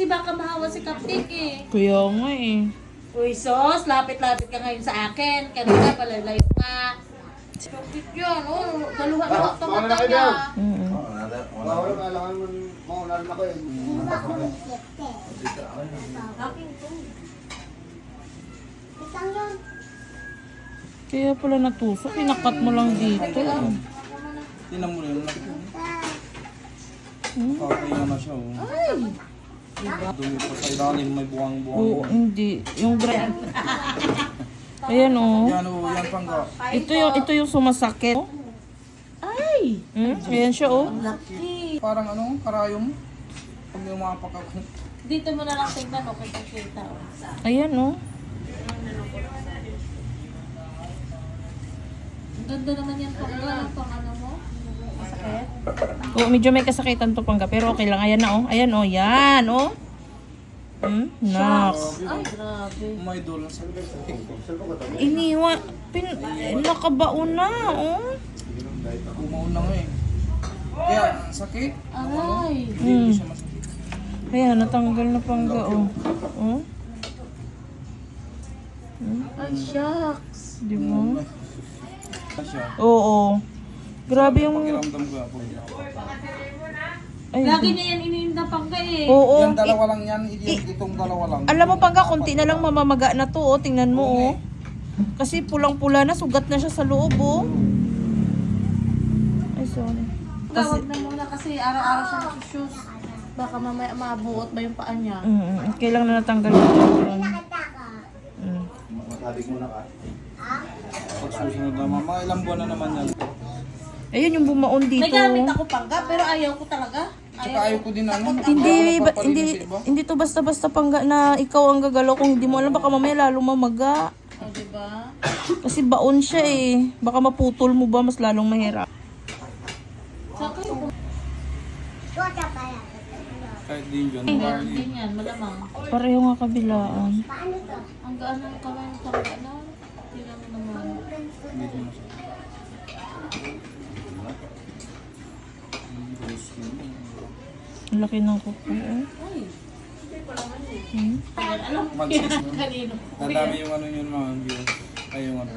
Kasi baka mahawa si Cupcake eh. Kaya nga eh. Uy, sos, lapit-lapit ka ngayon sa akin. Kanina palalayo ka. Cupcake yan, oh. Galuhan-luha ka mata niya. Mm. Bawal kailangan mo mauna rin ako eh. Kaya pala natusok, pinakat mo lang dito. Tinan mo na yun. Hmm? Kakainga na siya. Oh. Dumi pa sa ilalim, may buwang-buwang. Oo, hindi. Yung gra- Ayan oh. Yan o, yan pangga. Ito yung ito yung sumasakit. Ay! Hmm? Ayan siya oh. Laki. Parang ano, karayom. Pag umapak ako. Dito mo na lang tingnan, okay ka kita. oh. Ayan oh. Ang ganda naman yan pang, pang ano Oo, medyo may kasakitan to pangga, pero okay lang. Ayan na oh. Ayan oh, yan oh. Hmm? Nax. Ay, grabe. May idol sa Iniwa. Pin, eh, nakabaon na oh. Kumaon na nga eh. Kaya, sakit. Aray. Hindi siya masakit. Ayan, natanggal na pangga oh. Oh, Ay, shucks. di mo? Ano siya? Oo. Grabe yung... Pakiramdam ko ako. Ay, Lagi niya yan iniim na pangga eh. Oo. Yan dalawa lang yan, yan itong dalawa lang. Alam mo pangga, konti na lang mamamaga na to oh. Tingnan mo oh. Kasi pulang-pula na, sugat na siya sa loob oh. Ay, sorry. Tawag na muna kasi araw-araw siya nag-shoes. Baka mamaya mabuot ba yung paa niya? Mm, okay lang na natanggal na yun. Mm. Sabi mo na ka. Pag susunod naman, mga ilang buwan na naman yan. Ayun yung bumaon dito. May gamit ako pangga pero ayaw ko talaga. Tsaka ayaw ko din ano. Hindi, ba, hindi, hindi to basta-basta pangga na ikaw ang gagalaw kung hindi mo alam baka mamaya lalo mamaga. O, oh, diba? Kasi baon siya eh. Baka maputol mo ba mas lalong mahirap. Kahit din Barley. din yan, malamang. Pareho nga kabilaan. Ang gaan ng kamay ng pangga na. Tingnan mo naman. Hindi siya masakit. Hindi skin. Ang laki ng kuko. oh. Ay, Hmm? alam mo. Nadami yung ano yun mga viewers. Ay yung ano.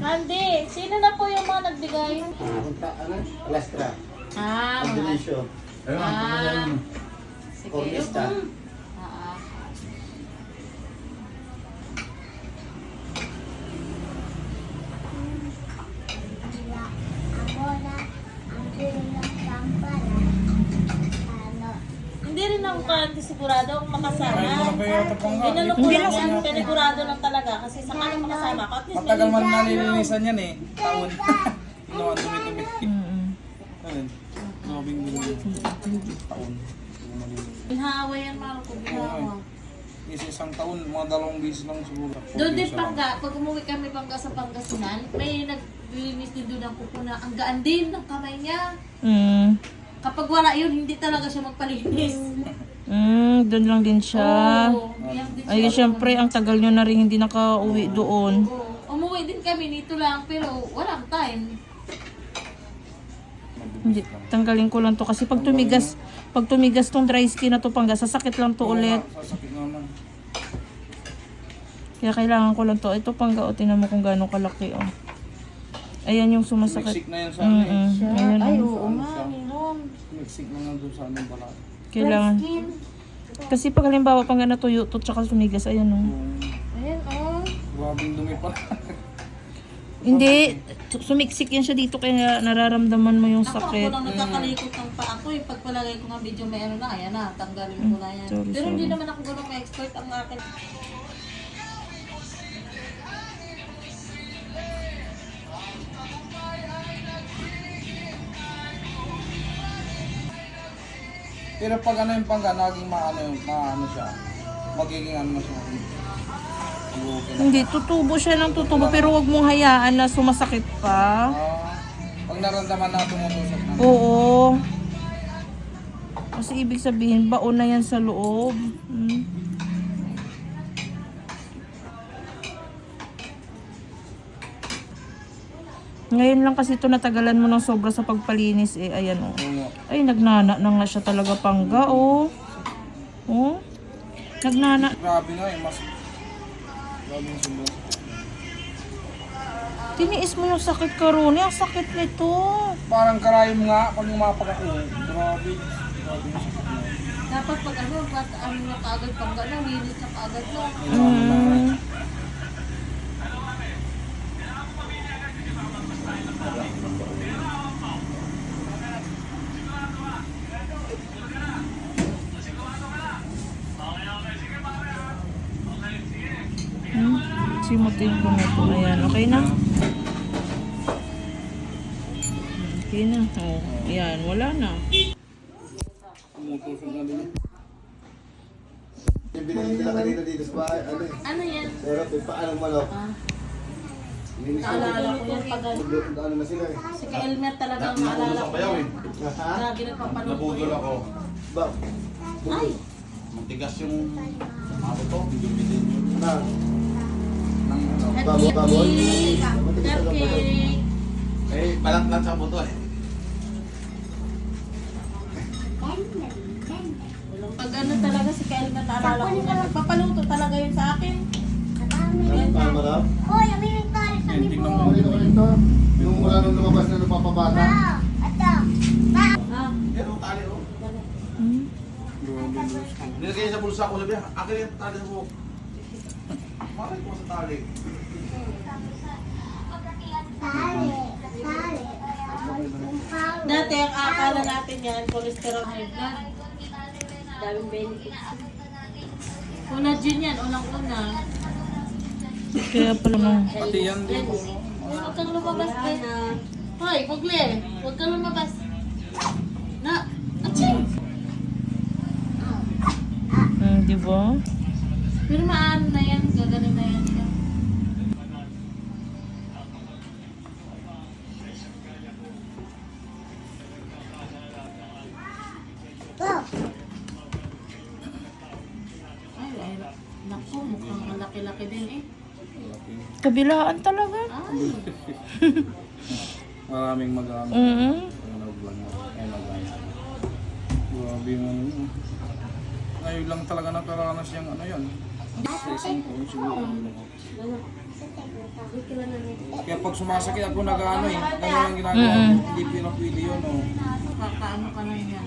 Candy, sino na po yung mga nagbigay? Punta, ano? Alastra. Ah, mga... Indonesia. Ah, sige. Orkestra. Mm. Ah, ah. Hindi ako kanti sigurado kung makasama. Ginano ko lang yan, pinigurado lang talaga kasi sa kanya makasama ako. At least Matagal man nalilinisan yan eh. Taon. Ginawa dumi-dumi. Ayun. Grabing dumi. Taon. Binahawa yan, Marco. Binahawa. Isa isang taon, mga dalawang beses lang siguro. Doon din pangga, pag umuwi kami pangga sa Pangasinan, may naglinis din doon ng kuko na ang gaan din ng kamay niya. Mm. Kapag wala yun, hindi talaga siya magpalinis. Mm, doon lang din siya. Oo, din siya. Ay, syempre, ang tagal nyo na rin hindi nakauwi doon. Oo. Umuwi din kami nito lang, pero walang time. Hindi, tanggalin ko lang to kasi pag tumigas, pag tumigas tong dry skin na to pangga, sasakit lang to ulit. Sasakit naman. Kaya kailangan ko lang to. Ito pangga, o tingnan mo kung gaano kalaki, oh. Ayan yung sumasakit. Miksik na yan sa eh. Mm-mm. Ayan, Ay, oh. oo nga, meron. Miksik na nga doon sa anong balat. Kailangan. Skin. Kasi pag halimbawa pangga natuyo to, tsaka tumigas, ayan, oh. Ayan, oh. Grabing dumi pa. Hindi, sumiksik yan siya dito kaya nararamdaman mo yung Ako, ako sakit. lang nagkakalikot ng paa ko. Eh. Pagpalagay ko nga video may ano na, ayan na, tanggalin ko na yan. sorry, pero hindi sorry. naman ako ganun ka-expert ang akin. Pero pag ano yung pangga, naging maano yung maano siya. Magiging ano na siya. Okay na. Hindi, tutubo siya ng tutubo pero wag mong hayaan na sumasakit pa. Ah, pag naramdaman na tumutusok na. Oo. Kasi ibig sabihin, baon na yan sa loob. Hmm. Ngayon lang kasi ito natagalan mo ng sobra sa pagpalinis eh. Ayan oh. Ay, nagnana na nga siya talaga pangga oh. Oh. Nagnana. Grabe nga eh, mas... Grabe yung sakit. Tiniis mo yung sakit karuni. Ang sakit nito. Parang karayom nga, pag umapag ako, grabe. Grabe yung sakit na. Dapat pag ano, pag ano na kaagad pang gano'n, linis na kaagad no. Mm. Hmm? Simutin ko na ito. Ayan, okay na? Okay na. Oh, ayan, wala na. Tumutusok na din. Yung binili nila kanina dito sa bahay, ano eh. Ano yan? Pero may paano manok. Ah. Naalala ko yan pag ano. Ano na sila eh. Si ka Elmer talagang naalala ko yan. Ha? Lagi nagpapanood ko Nabudol ako. Ba? Ay, Matigas yung ano to, bibili nyo. Na? Nang ano. Baboy, baboy. Cupcake. Eh, balat-lat sa buto eh. Pag ano talaga si Kael na naalala ko nagpapaluto talaga yun sa akin. Paano manok? Yan, tingnan mo. Ulit ulit to. Nung mula nung lumabas na nagpapabata. Ah, Pero tali oh. Hmm? Yung. Nilagay niya sa bulsa ko, sabi akin yung tali mo. Maray ko sa tali. dati ang akala natin yan, cholesterol high blood. Daming benefits. Una gin yan, unang-una. Kaya pala nung... Pati yan din? Huwag kang lumabas, be. Hoy, Pugle, huwag kang lumabas. Na, aching! Hmm, di ba? Pero maano na yan, gagaling na yan. Naku, mukhang malaki-laki din eh. Kabilaan talaga. Maraming mag-ano. Mm Ano mo? Mag-ano. Grabe yung ano yun. Ngayon lang talaga nakaranas yung ano yan. Session ko, siguro. Kaya pag sumasakit ako nag-ano eh. Ganyan lang ginagawa ko. Hindi pila pwede yun oh. kakaano ka na yan.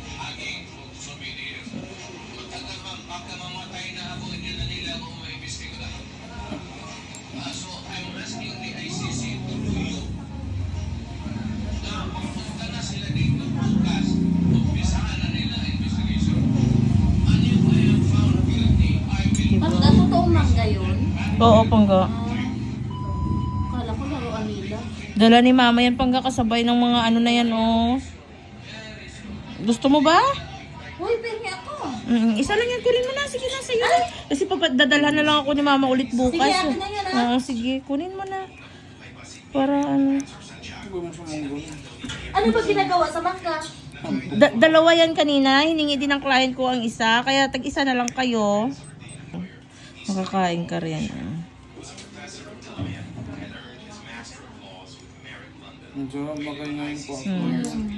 Oo, pangga. Kala ko laruan nila. Dala ni mama yan pangga kasabay ng mga ano na yan, oh. Gusto mo ba? Uy, pengi ako. Mm, isa lang yan, kunin mo na. Sige na, sa'yo na. Kasi papadadalhan na lang ako ni mama ulit bukas. Sige, akin na yan, ah. Oo, sige, kunin mo na. Para ano. Ano ba ginagawa sa mangga? Da- dalawa yan kanina. Hiningi din ng client ko ang isa. Kaya tag-isa na lang kayo. Makakain ka rin. ah. 你觉得我跟杨不好看吗